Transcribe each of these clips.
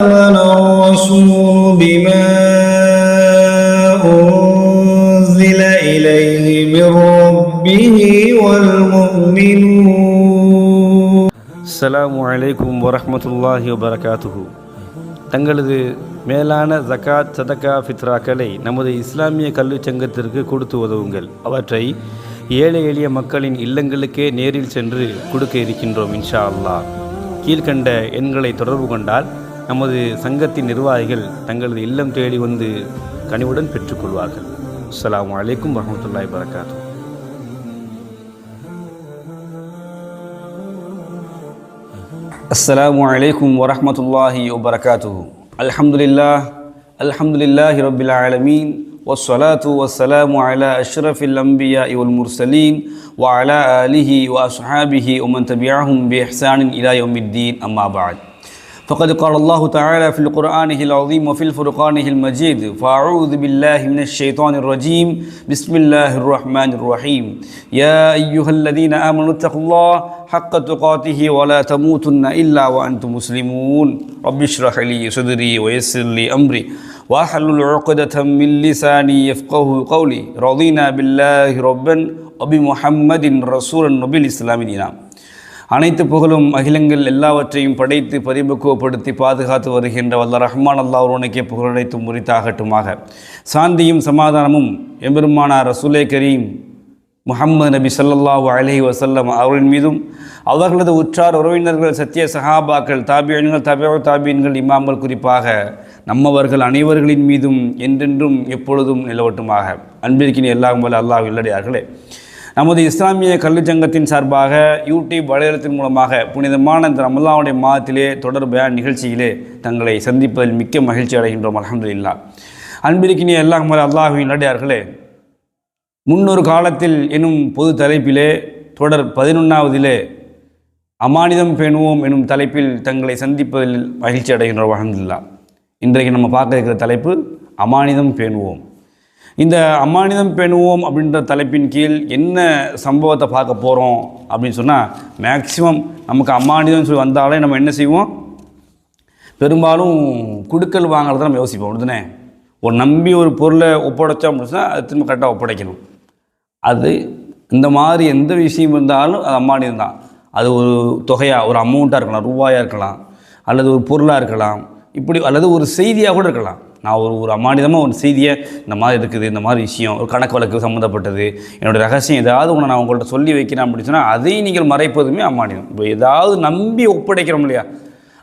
آمن الرسول بما أنزل إليه من ربه والمؤمنون அஸ்ஸலாமு அலைக்கும் வரஹ்மத்துல்லாஹி வபரகாத்துஹு தங்களது மேலான ஜகாத் சதகா ஃபித்ராக்களை நமது இஸ்லாமிய கல்விச் சங்கத்திற்கு கொடுத்து உதவுங்கள் அவற்றை ஏழை எளிய மக்களின் இல்லங்களுக்கே நேரில் சென்று கொடுக்க இருக்கின்றோம் இன்ஷா அல்லாஹ் கீழ்கண்ட எண்களை தொடர்பு கொண்டால் நமது சங்கத்தின் நிர்வாகிகள் தங்களது இல்லம் தேடி வந்து கனிவுடன் பெற்றுக்கொள்வார்கள் அஸ்ஸலாமு அலைக்கும் வரஹ்மத்துல்லாஹி வபரகாத்துஹு السلام عليكم ورحمة الله وبركاته الحمد لله الحمد لله رب العالمين والصلاة والسلام على أشرف الأنبياء والمرسلين وعلى آله وأصحابه ومن تبعهم بإحسان إلى يوم الدين أما بعد فقد قال الله تعالى في القرآن العظيم وفي الفرقان المجيد فأعوذ بالله من الشيطان الرجيم. بسم الله الرحمن الرحيم. يا أيها الذين آمنوا اتقوا الله حق تقاته ولا تموتن إلا وأنتم مسلمون. رب اشرح لي صدري ويسر لي أمري. وأحلل عقدة من لساني يفقه قولي. رضينا بالله ربا وبمحمد رسولا وبالإسلام دينا. அனைத்து புகழும் அகிலங்கள் எல்லாவற்றையும் படைத்து பரிபக்குவப்படுத்தி பாதுகாத்து வருகின்ற வல்ல ரஹ்மான் அல்லாஹ் உனக்கே புகழடைத்து முறித்தாகட்டுமாக. சாந்தியும் சமாதானமும் எம்பெருமானார் ரசூலே கரீம் முஹம்மது நபி ஸல்லல்லாஹு அலஹி வசல்லம் அவர்களின் மீதும் அவர்களது உற்றார் உறவினர்கள் சத்திய சஹாபாக்கள் தாபியன்கள் தபியோ தாபியன்கள் இமாம்கள் குறிப்பாக நம்மவர்கள் அனைவர்களின் மீதும் என்றென்றும் எப்பொழுதும் நிலவட்டுமாக. அன்பிற்கின் எல்லாம் வல்ல அல்லாஹ் இல்லடியார்களே நமது இஸ்லாமிய கல்வி சங்கத்தின் சார்பாக யூடியூப் வலைதளத்தின் மூலமாக புனிதமான இந்த ரமலாவுடைய மாதத்திலே தொடர்பான நிகழ்ச்சியிலே தங்களை சந்திப்பதில் மிக்க மகிழ்ச்சி அடைகின்றோம் அல்ஹம்துலில்லாஹ் அன்பிற்கினிய எல்லாம் வல்ல அல்லாஹுவின் நடையார்களே முன்னொரு காலத்தில் எனும் பொது தலைப்பிலே தொடர் பதினொன்றாவதிலே அமானிதம் பேணுவோம் எனும் தலைப்பில் தங்களை சந்திப்பதில் மகிழ்ச்சி அடைகின்றோம் அலமதுல்லா இன்றைக்கு நம்ம பார்க்க இருக்கிற தலைப்பு அமானிதம் பேணுவோம். இந்த அம்மானிதம் பேணுவோம் அப்படின்ற தலைப்பின் கீழ் என்ன சம்பவத்தை பார்க்க போகிறோம் அப்படின்னு சொன்னால் மேக்சிமம் நமக்கு அம்மானிதம் சொல்லி வந்தாலே நம்ம என்ன செய்வோம்? பெரும்பாலும் குடுக்கல் வாங்குறத நம்ம யோசிப்போம். அப்படிதானே ஒரு நம்பி ஒரு பொருளை ஒப்படைச்சோம் அப்படின்னு சொன்னால் அது திரும்ப கரெக்டாக ஒப்படைக்கணும். அது இந்த மாதிரி எந்த விஷயம் இருந்தாலும் அது அம்மானிதம் தான். அது ஒரு தொகையாக ஒரு அமௌண்ட்டாக இருக்கலாம் ரூபாயாக இருக்கலாம் அல்லது ஒரு பொருளாக இருக்கலாம் இப்படி அல்லது ஒரு செய்தியாக கூட இருக்கலாம். நான் ஒரு ஒரு அமானிதமாக ஒரு செய்தியை இந்த மாதிரி இருக்குது இந்த மாதிரி விஷயம் ஒரு கணக்கு வழக்கு சம்மந்தப்பட்டது என்னோடய ரகசியம் ஏதாவது ஒன்று நான் உங்கள்கிட்ட சொல்லி வைக்கிறேன் அப்படின்னு சொன்னால் அதையும் நீங்கள் மறைப்பதுமே அமானிதம். இப்போ ஏதாவது நம்பி ஒப்படைக்கிறோம் இல்லையா?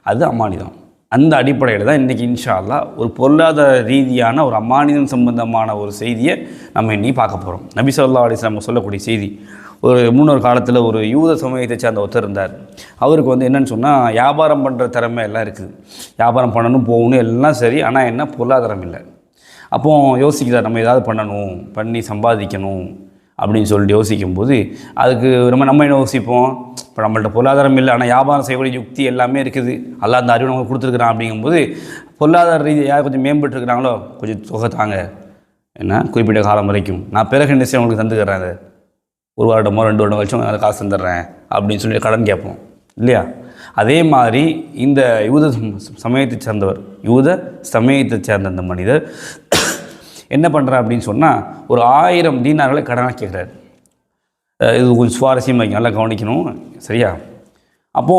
அது அம்மானிதம் அந்த அடிப்படையில் தான் இன்றைக்கி இன்ஷா அல்லாஹ் ஒரு பொருளாதார ரீதியான ஒரு அமானிதம் சம்பந்தமான ஒரு செய்தியை நம்ம இன்றைக்கி பார்க்க போகிறோம் நபி சொல்லா அலிஸ்லாம் சொல்லக்கூடிய செய்தி. ஒரு முன்னொரு காலத்தில் ஒரு யூத சமூகத்தை சேர்ந்த ஒருத்தர் இருந்தார். அவருக்கு வந்து என்னன்னு சொன்னால் வியாபாரம் பண்ணுற திறமை எல்லாம் இருக்குது வியாபாரம் பண்ணணும் போகணும் எல்லாம் சரி ஆனால் என்ன பொருளாதாரம் இல்லை. அப்போது யோசிக்கிறார் நம்ம ஏதாவது பண்ணணும் பண்ணி சம்பாதிக்கணும் அப்படின்னு சொல்லிட்டு யோசிக்கும்போது அதுக்கு நம்ம நம்ம என்ன யோசிப்போம்? இப்போ நம்மள்ட்ட பொருளாதாரம் இல்லை ஆனால் வியாபாரம் செய்யக்கூடிய யுக்தி எல்லாமே இருக்குது. எல்லாம் அந்த அறிவு நமக்கு கொடுத்துருக்குறான் அப்படிங்கும்போது பொருளாதார ரீதியாக யார் கொஞ்சம் மேம்பட்டுருக்குறாங்களோ கொஞ்சம் தொகை தாங்க. என்ன? குறிப்பிட்ட காலம் வரைக்கும். நான் பிறகு நிச்சயம் உங்களுக்கு தந்துக்கிறேன் அதை? ஒரு வருடமோ ரெண்டு வருடம் கழிச்சு அதை காசு தந்துடுறேன் அப்படின்னு சொல்லி கடன் கேட்போம். இல்லையா? அதே மாதிரி இந்த யூத சமயத்தை சேர்ந்தவர் யூத சமயத்தை சேர்ந்த அந்த மனிதர் என்ன பண்ணுறார் அப்படின்னு சொன்னால் ஒரு ஆயிரம் தீனார்களை கடனாக கேட்குறாரு இது கொஞ்சம் சுவாரஸ்யமாக நல்லா கவனிக்கணும். சரியா? அப்போ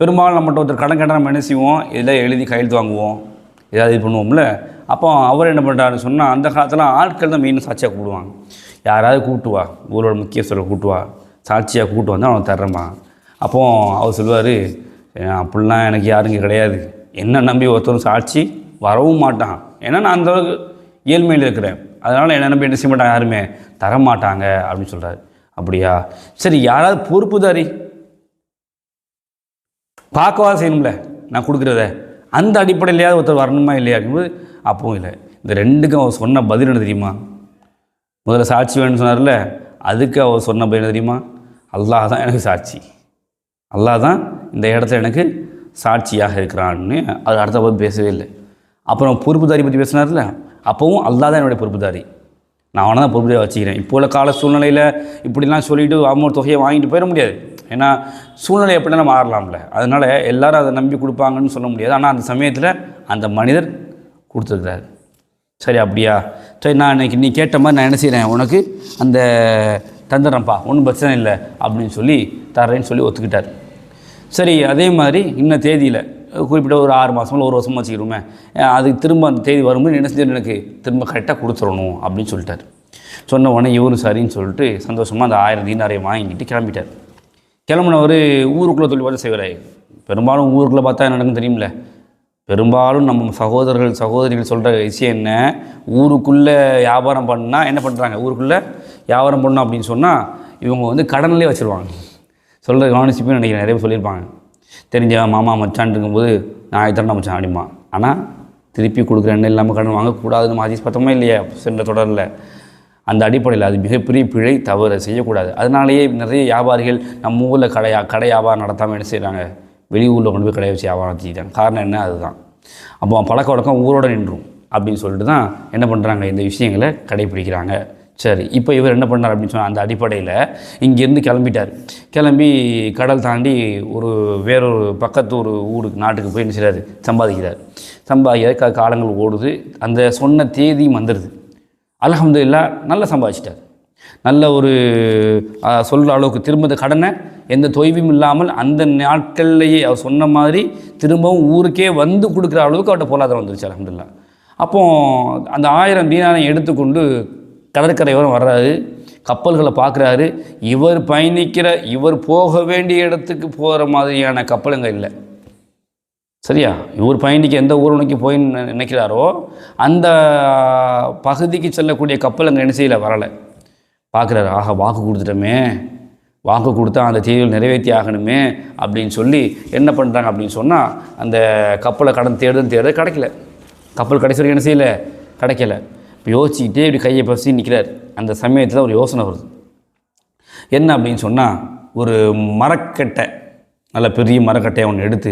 பெரும்பாலும் நம்மகிட்ட ஒருத்தர் கடன் கடன் நம்ம என்ன செய்வோம்? இதில் எழுதி கையெழுத்து வாங்குவோம். ஏதாவது இது பண்ணுவோம்ல. அப்போ அவர் என்ன பண்ணுறாருன்னு சொன்னால் அந்த காலத்தில் ஆட்கள் தான் மெயின் சாட்சியாக கூடுவாங்க யாராவது கூப்பிட்டு வா ஊரோட முக்கியஸ்தரை கூப்பிட்டு வா சாட்சியாக கூப்பிட்டு வந்தால் அவனை தர்றேம்மா. அப்போ அவர் சொல்லுவார் அப்படிலாம் எனக்கு யாருங்க கிடையாது. என்ன நம்பி ஒருத்தரும் சாட்சி வரவும் மாட்டான். ஏன்னா நான் அந்த அளவுக்கு ஏழ்மையில் இருக்கிறேன். அதனால் என்ன நம்பி என்ன செய்ய மாட்டாங்க யாருமே. தர மாட்டாங்க அப்படின்னு சொல்கிறாரு அப்படியா? சரி யாராவது பொறுப்புதாரி? பார்க்கவா செய்யணும்ல? நான் கொடுக்குறத. அந்த அடிப்படையிலையாவது ஒருத்தர் வரணுமா இல்லையா? அப்படிங்கும்போது அப்பவும் இல்லை. இந்த ரெண்டுக்கும் அவர் சொன்ன பதில் என்ன தெரியுமா? முதல்ல சாட்சி வேணும்னு சொன்னார்ல அதுக்கு அவர் சொன்ன பையன் தெரியுமா? அல்லாஹ் தான் எனக்கு சாட்சி. அல்லாஹ் தான் இந்த இடத்துல எனக்கு சாட்சியாக இருக்கிறான்னு அது அடுத்த போது பேசவே இல்லை. அப்புறம் பொறுப்புதாரி பற்றி பேசினார்ல அப்போவும் அல்லாஹ் தான் என்னுடைய பொறுப்புதாரி. நான் அவனை தான் பொறுப்புதாரி வச்சுக்கிறேன். இப்போ உள்ள கால சூழ்நிலையில் இப்படிலாம் சொல்லிட்டு அமௌண்ட் தொகையை வாங்கிட்டு போயிட முடியாது. ஏன்னா சூழ்நிலை எப்படினா மாறலாம்ல. அதனால் எல்லோரும் அதை நம்பி கொடுப்பாங்கன்னு சொல்ல முடியாது. ஆனால் அந்த சமயத்தில் அந்த மனிதர் கொடுத்துருக்குறாரு. சரி அப்படியா? சரி நான் இன்னைக்கு நீ கேட்ட மாதிரி நான் என்ன செய்கிறேன் உனக்கு அந்த தந்துடுறேன்ப்பா. ஒன்றும் பிரச்சனை இல்லை அப்படின்னு சொல்லி தர்றேன்னு சொல்லி ஒத்துக்கிட்டார். சரி அதே மாதிரி இன்ன தேதியில் குறிப்பிட்ட ஒரு ஆறு மாதம் ஒரு வருஷமாக வச்சுக்கிறோமே அதுக்கு திரும்ப அந்த தேதி வரும்போது என்ன செஞ்சு எனக்கு திரும்ப கரெக்டாக கொடுத்துடணும் அப்படின்னு சொல்லிட்டார். சொன்ன உடனே இவரும் சரின்னு சொல்லிட்டு சந்தோஷமாக அந்த ஆயிரம் தீனாரையும் வாங்கிட்டு கிளம்பிட்டார். கிளம்புனவர் ஊருக்குள்ளே தொழில் பார்த்து செய்வார். பெரும்பாலும் ஊருக்குள்ளே பார்த்தா என்ன நடக்கும் தெரியுமில்ல பெரும்பாலும் நம்ம சகோதரர்கள் சகோதரிகள் சொல்கிற விஷயம் என்ன? ஊருக்குள்ளே வியாபாரம் பண்ணால் என்ன பண்ணுறாங்க ஊருக்குள்ளே வியாபாரம் பண்ணோம் அப்படின்னு சொன்னால் இவங்க வந்து கடன்லேயே வச்சுருவாங்க. சொல்கிற கவனிச்சுப்பே நினைக்கிறேன். நிறைய பேர் சொல்லியிருப்பாங்க. தெரிஞ்ச மாமா மச்சான் இருக்கும்போது நான் இத்தனை மச்சான் அப்படிமா ஆனால் திருப்பி கொடுக்குற எண்ணெய் இல்லாமல் கடன் வாங்கக்கூடாதுன்னு மாதி பத்தமே இல்லையா? சென்ற தொடரில். அந்த அடிப்படையில் அது மிகப்பெரிய பிழை தவறு செய்யக்கூடாது. அதனாலேயே நிறைய வியாபாரிகள் நம்ம ஊரில் கடையா கடை வியாபாரம் நடத்தாமல் என்ன செய்கிறாங்க வெளியூரில் கொண்டு போய் கடையை வச்சு வியாபாரம் நடத்திட்டாங்க காரணம் என்ன? அதுதான். அப்போ பழக்க வழக்கம் ஊரோட நின்றும் அப்படின்னு சொல்லிட்டு தான் என்ன பண்ணுறாங்க இந்த விஷயங்களை கடைப்பிடிக்கிறாங்க சரி இப்போ இவர் என்ன பண்ணார் அப்படின்னு சொன்னால் அந்த அடிப்படையில் இங்கேருந்து கிளம்பிட்டார். கிளம்பி கடல் தாண்டி ஒரு வேறொரு பக்கத்து ஒரு ஊருக்கு நாட்டுக்கு போய் என்ன சம்பாதிக்கிறார். சம்பாதிக்கிறார் காலங்கள் ஓடுது. அந்த சொன்ன தேதியும் வந்துடுது அலகம்துல்லா நல்லா சம்பாதிச்சிட்டார். நல்ல ஒரு சொல்கிற அளவுக்கு திரும்ப இந்த கடனை எந்த தொய்வும் இல்லாமல் அந்த நாட்கள்லேயே அவர் சொன்ன மாதிரி திரும்பவும் ஊருக்கே வந்து கொடுக்குற அளவுக்கு அவட்ட பொருளாதாரம் வந்துருச்சு அலமதுல்லா அப்போ அந்த ஆயிரம் தீனாரை எடுத்துக்கொண்டு கடற்கரையோரம் வர்றாரு கப்பல்களை பார்க்குறாரு. இவர் பயணிக்கிற இவர் போக வேண்டிய இடத்துக்கு போகிற மாதிரியான கப்பலுங்க இல்லை. சரியா? இவர் பயணிக்க எந்த ஊர் நோக்கி போய் நினைக்கிறாரோ அந்த பகுதிக்கு செல்லக்கூடிய கப்பல் அங்கே என்ன செய்யலை வரலை. பார்க்குறாரு ஆஹா வாக்கு கொடுத்துட்டோமே. வாக்கு கொடுத்தா அந்த தேதியில் நிறைவேற்றி ஆகணுமே அப்படின்னு சொல்லி என்ன பண்ணுறாங்க அப்படின்னு சொன்னால் அந்த கப்பலை கடன் தேடுன்னு தேடுறது கிடைக்கல. கப்பல் கடைசி வரைக்கும் என்ன செய்யலை? கிடைக்கல. இப்போ யோசிச்சுக்கிட்டே இப்படி கையை பசி நிற்கிறார் அந்த சமயத்தில் ஒரு யோசனை வருது. என்ன அப்படின்னு சொன்னால் ஒரு மரக்கட்டை நல்ல பெரிய மரக்கட்டையை ஒன்று எடுத்து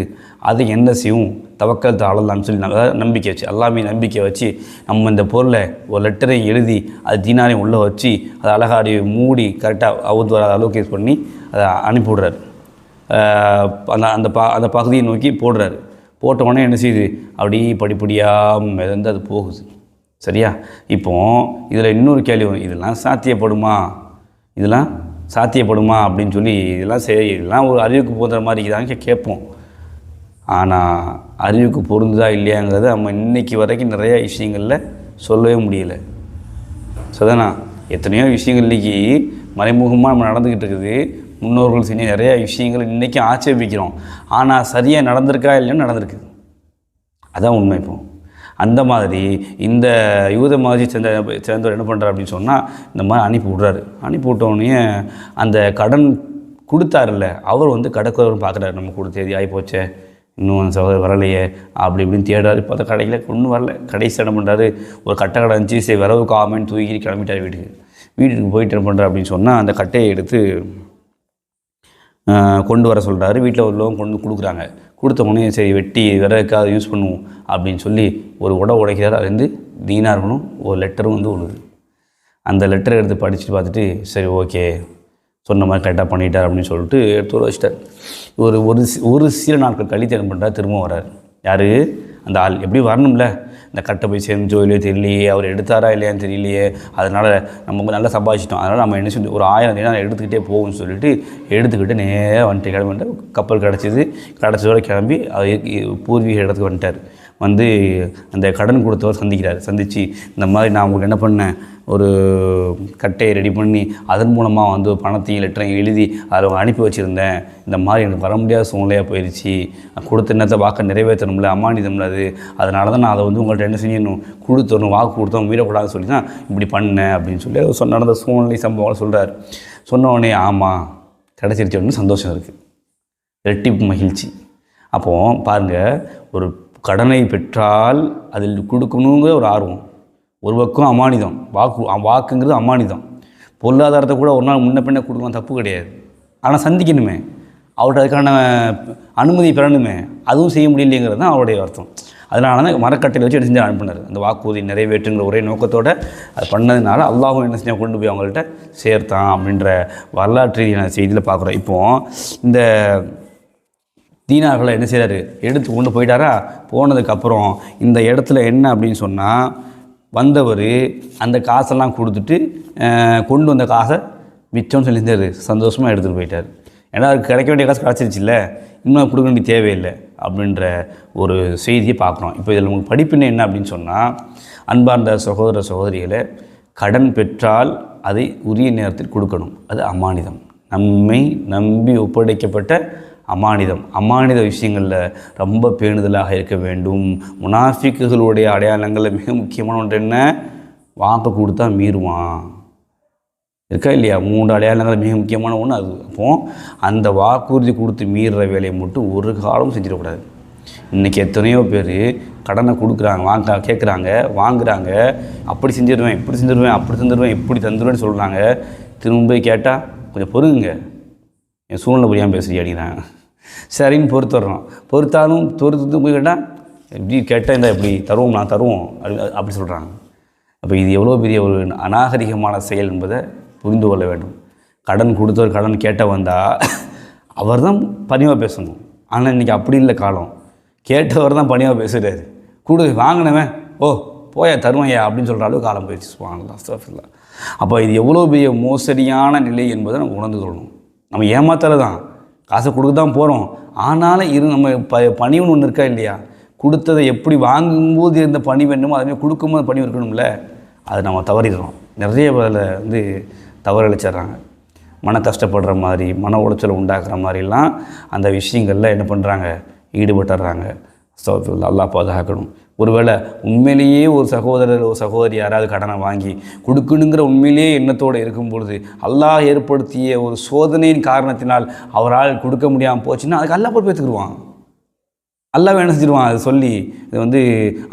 அது என்ன செய்யும்? தவக்கல் தாளலாம்னு சொல்லி நம்பிக்கை வச்சு எல்லாமே நம்பிக்கை வச்சு நம்ம இந்த பொருளை ஒரு லெட்டரையும் எழுதி அது தீனாரையும் உள்ளே வச்சு அதை அழகாடி மூடி கரெக்டாக அவுத்து வராத அளவுக்கு யூஸ் பண்ணி அதை அனுப்பிவிடுறாரு. அந்த அந்த ப அந்த பகுதியை நோக்கி போடுறாரு. போட்ட உடனே என்ன செய்யுது? அப்படியே படிப்படியாக மிதந்து அது போகுது. சரியா? இப்போ இதில் இன்னொரு கேள்வி வரும். இதெல்லாம் சாத்தியப்படுமா? இதெல்லாம் சாத்தியப்படுமா அப்படின்னு சொல்லி இதெல்லாம் சரி இதெல்லாம் ஒரு அறிவுக்கு போகிற மாதிரி இருக்குதான்னு கேட்போம். ஆனால் அறிவுக்கு பொருந்துதா இல்லையாங்கிறத நம்ம இன்றைக்கி வரைக்கும் நிறையா விஷயங்களில் சொல்லவே முடியல. சரிதானா? எத்தனையோ விஷயங்கள் இன்றைக்கி மறைமுகமாக நம்ம நடந்துக்கிட்டு இருக்குது. முன்னோர்கள் செஞ்ச நிறையா விஷயங்கள் இன்றைக்கும் ஆட்சேபிக்கிறோம். ஆனால் சரியாக நடந்திருக்கா இல்லைன்னு நடந்திருக்கு. அதான் உண்மை இப்போது அந்த மாதிரி இந்த யூத மாதிரி சேர்ந்த சேர்ந்தவர் என்ன பண்ணுறாரு அப்படின்னு சொன்னால் இந்த மாதிரி அனுப்பி விட்றாரு. அனுப்பி விட்டோடனே அந்த கடன் கொடுத்தாருல்ல அவர் வந்து கடைக்காரரும் பார்க்குறாரு நம்ம கூட தேதி ஆகி போச்சே இன்னும் அந்த சகோதரர் வரலையே அப்படி இப்படின்னு தேடுறாரு. பார்த்தா கடையில் ஒன்றும் வரல. கடைசி என்ன பண்ணுறாரு ஒரு கட்டை கடை இருந்துச்சு சரி வரவு காமன்னு தூக்கி கிளம்பிட்டார் வீட்டுக்கு. வீட்டுக்கு போயிட்டு என்ன பண்ணுறாரு அப்படின்னு சொன்னால் அந்த கட்டையை எடுத்து கொண்டு வர சொல்கிறாரு வீட்டில் உள்ளவங்க கொண்டு வந்து கொடுக்குறாங்க. கொடுத்த உடனே சரி வெட்டி விறகுக்காக யூஸ் பண்ணுவோம் அப்படின்னு சொல்லி ஒரு உட உடைக்கிறார். அதுலேருந்து தீனார்களும் இருக்கணும். ஒரு லெட்டரும் வந்து விழுது அந்த லெட்டரை எடுத்து படிச்சுட்டு பார்த்துட்டு சரி ஓகே சொன்ன மாதிரி கரெக்டாக பண்ணிட்டார் அப்படின்னு சொல்லிட்டு எடுத்து வர வச்சிட்டார். ஒரு ஒரு சி- ஒரு சில நாட்கள் கழித்து என்ன பண்ணுறாரு திரும்ப வர்றார். யார்? அந்த ஆள் எப்படி வரணும்ல? இந்த கட்டை போய் சேர்ந்துச்சோ இல்லையோ தெரியலையே அவர் எடுத்தாரா இல்லையான்னு தெரியலையே. அதனால் நம்ம வந்து நல்லா சம்பாதிச்சிட்டோம். அதனால் நம்ம என்ன சொல்லி ஒரு ஆயிரம் தினம் எடுத்துக்கிட்டே போகும்னு சொல்லிட்டு எடுத்துக்கிட்டு நேராக வந்துட்டு கிளம்பிட்டு கப்பல் கிடச்சிது. கிடச்சதோட கிளம்பி அவர் பூர்வீக இடத்துக்கு வந்துட்டார். வந்து அந்த கடன் கொடுத்தவர் சந்திக்கிறார். சந்தித்து இந்த மாதிரி நான் உங்களுக்கு என்ன பண்ணேன்? ஒரு கட்டையை ரெடி பண்ணி அதன் மூலமாக வந்து பணத்தையும் லெட்டரையும் எழுதி அதை அனுப்பி வச்சுருந்தேன். இந்த மாதிரி எனக்கு வர முடியாத சூழ்நிலையாக போயிடுச்சு கொடுத்த நேரத்தை வாக்க நிறைவேற்றணும்ல அமானிதம்ல அது. அதனால தான் நான் அதை வந்து உங்கள்கிட்ட என்ன செய்யணும் கொடுத்துடணும் வாக்கு கொடுத்தோம் மீறக்கூடாதுன்னு சொல்லி தான் இப்படி பண்ணேன் அப்படின்னு சொல்லி அவர் சொன்ன நடந்த சூழ்நிலை சம்பவம் சொல்கிறார் சொன்ன உடனே ஆமாம் கிடச்சிருச்சு சந்தோஷம் இருக்குது ரெட்டிப்பு மகிழ்ச்சி. அப்போது பாருங்கள் ஒரு கடனை பெற்றால் அதில் கொடுக்கணுங்கிற ஒரு ஆர்வம். ஒரு பக்கம் அமானிதம். வாக்கு வாக்குங்கிறது அமானிதம். பொருளாதாரத்தை கூட ஒரு நாள் முன்ன பின்ன கொடுக்கலாம் தப்பு கிடையாது. ஆனால் சந்திக்கணுமே. அவர்கிட்ட அதுக்கான அனுமதி பெறணுமே. அதுவும் செய்ய முடியலைங்கிறது தான் அவருடைய அர்த்தம். அதனால தான் மரக்கட்டையில் வச்சு என்ன செஞ்சு அனுப்பினார். அந்த வாக்குறுதி நிறைவேற்றுங்கிற ஒரே நோக்கத்தோடு அது பண்ணதுனால அல்லாஹும் என்ன செஞ்சால் கொண்டு போய் அவங்கள்ட்ட சேர்த்தான் அப்படின்ற வரலாற்று ரீதியான செய்தியில் பார்க்குறோம். இப்போது இந்த தீனார்களை என்ன செய்கிறாரு எடுத்து கொண்டு போயிட்டாரா? போனதுக்கப்புறம் இந்த இடத்துல என்ன அப்படின்னு சொன்னால் வந்தவர் அந்த காசெல்லாம் கொடுத்துட்டு கொண்டு வந்த காசை மிச்சம்னு சொல்லியிருந்தாரு. சந்தோஷமாக எடுத்துகிட்டு போயிட்டார். ஏன்னா அவருக்கு கிடைக்க வேண்டிய காசு கிடச்சிருச்சுல்ல. இன்னும் கொடுக்க வேண்டிய தேவையில்லை அப்படின்ற ஒரு செய்தியை பார்க்குறோம். இப்போ இதில் உங்களுக்கு படிப்பினை என்ன அப்படின்னு சொன்னால் அன்பார்ந்த சகோதர சகோதரிகளை கடன் பெற்றால் அதை உரிய நேரத்தில் கொடுக்கணும். அது அமானிதம். நம்மை நம்பி ஒப்படைக்கப்பட்ட அமானிதம். அமானித விஷயங்களில் ரொம்ப பேணுதலாக இருக்க வேண்டும். முனாஃபிக்குகளுடைய அடையாளங்களில் மிக முக்கியமான ஒன்று என்ன? வாக்கு கொடுத்தா மீறுவான். இருக்கா இல்லையா? மூன்று அடையாளங்கள் மிக முக்கியமான ஒன்று அது. அப்போ அந்த வாக்குறுதி கொடுத்து மீறுற வேலையை மட்டும் ஒரு காலமும் செஞ்சிடக்கூடாது. இன்றைக்கி எத்தனையோ பேர் கடனை கொடுக்குறாங்க வாங்க கேட்குறாங்க வாங்குறாங்க. அப்படி செஞ்சிடுவேன் இப்படி செஞ்சிடுவேன் அப்படி தந்துடுவேன் இப்படி தந்துடுவேன்னு சொல்கிறாங்க திரும்ப போய் கேட்டால் கொஞ்சம் பொறுங்க என் சூழ்நிலை புரியாமல் பேசுகிறீங்க அப்படிங்கிறாங்க சரின்னு பொறுத்துடுறோம். பொறுத்தாலும் பொறுத்து போய் கேட்டால் எப்படி கேட்டால் இருந்தால் இப்படி தருவோம் நான் தருவோம் அப்படி அப்படி சொல்கிறாங்க அப்போ இது எவ்வளோ பெரிய ஒரு அநாகரிகமான செயல் என்பதை புரிந்து கொள்ள வேண்டும். கடன் கொடுத்தவர் கடன் கேட்ட வந்தால் அவர் தான் பணிவாக பேசணும். ஆனால் இன்றைக்கி அப்படி இல்லை காலம். கேட்டவர் தான் பணிவாக பேசுகிறாரு கொடு வாங்கினவன் ஓ போயா தருவையா அப்படின்னு சொல்கிற அளவுக்கு காலம் போயிடுச்சு. சுவாங்கலாம் அப்போ இது எவ்வளோ பெரிய மோசடியான நிலை என்பதை நம்ம உணர்ந்து கொள்ளணும். நம்ம ஏமாத்தலை தான். காசை கொடுக்க தான் போகிறோம் ஆனாலும் இரு நம்ம ப பணிவுன்னு ஒன்று இருக்கா இல்லையா? கொடுத்ததை எப்படி வாங்கும்போது இருந்த பணி வேணுமோ அதுமாதிரி கொடுக்கும்போது பணி இருக்கணும்ல. அதை நம்ம தவறிடுறோம். நிறைய அதில் வந்து தவறளிச்சிடுறாங்க மன கஷ்டப்படுற மாதிரி மன உளைச்சலை உண்டாக்குற மாதிரிலாம் அந்த விஷயங்களில் என்ன பண்ணுறாங்க ஈடுபட்டுறாங்க. ஸோ நல்லா பாதுகாக்கணும். ஒருவேளை உண்மையிலேயே ஒரு சகோதரர் ஒரு சகோதரி யாராவது கடனை வாங்கி கொடுக்கணுங்கிற உண்மையிலேயே எண்ணத்தோடு இருக்கும் பொழுது அல்லாஹ் ஏற்படுத்திய ஒரு சோதனையின் காரணத்தினால் அவரால் கொடுக்க முடியாமல் போச்சுன்னா அதுக்கு அல்லா பொறுப்பேற்றுக்குருவான் எடுத்துக்கிடுவான் அல்லாஹ் என்ன செஞ்சிருவான்? அது சொல்லி இது வந்து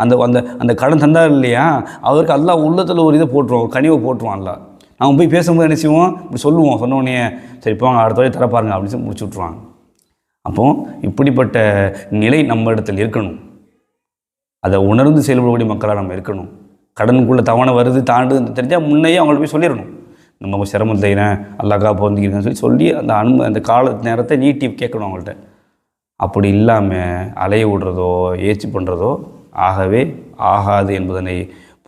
அந்த அந்த அந்த கடன் தந்தார் இல்லையா? அவருக்கு அல்லாஹ் உள்ளத்தில் ஒரு இதை போட்டுருவோம் கனிவை போட்டுருவான் அல்லா நான் போய் பேசும்போது என்ன செய்வோம்? இப்படி சொல்லுவோம். சொன்னோடனே சரி இப்போ அடுத்த வழி தர அப்படின்னு சொல்லி முடிச்சு விட்ருவாங்க அப்போது இப்படிப்பட்ட நிலை நம்ம இடத்துல இருக்கணும். அதை உணர்ந்து செயல்படக்கூடிய மக்களாக நம்ம இருக்கணும். கடனுக்குள்ளே தவணை வருது தாண்டு தெரிஞ்சால் முன்னையே அவங்கள்ட்ட போய் சொல்லிடணும். நம்ம சிரமம் செய்கிறேன் அல்லாக்கா பொருந்திக்கிறேன்னு சொல்லி சொல்லி அந்த அனும அந்த கால நேரத்தை நீட்டி கேட்கணும் அவங்கள்ட்ட. அப்படி இல்லாமல் அலைய விடுறதோ ஏச்சு பண்ணுறதோ ஆகவே ஆகாது என்பதனை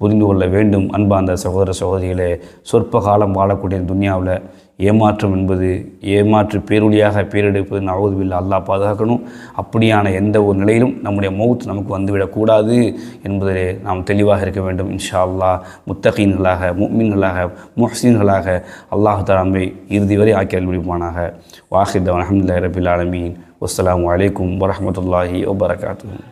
புரிந்து கொள்ள வேண்டும். அன்பார்ந்த சகோதர சகோதரிகளே சொற்ப காலம் வாழக்கூடிய துனியாவில் ஏமாற்றம் என்பது ஏமாற்று பேரொழியாக பேரெடுப்பது நவதுவில் அல்லாஹ் பாதுகாக்கணும். அப்படியான எந்த ஒரு நிலையிலும் நம்முடைய மவுத் நமக்கு வந்துவிடக்கூடாது என்பதிலே நாம் தெளிவாக இருக்க வேண்டும். இன்ஷா அல்லாஹ் முத்தகீன்களாக முக்மீன்களாக முஹ்சீன்களாக அல்லாஹ் தலாமை இறுதி வரை ஆக்கி அல்விடுவானாக வாஹித் அலமதுல்லா ரபில் ஆலமீன். வஸ்லாம் அலைக்கும் வரமத்துல்லாஹி வபரகாத்துஹு.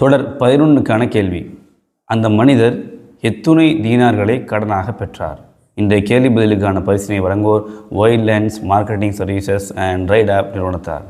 தொடர் பதினொன்றுக்கான கேள்வி. அந்த மனிதர் எத்துணை தீனார்களை கடனாக பெற்றார். இன்றைய கேள்வி பதிலுக்கான பரிசினை வழங்குவோர் white lands marketing services and right app நிறுவனத்தார்.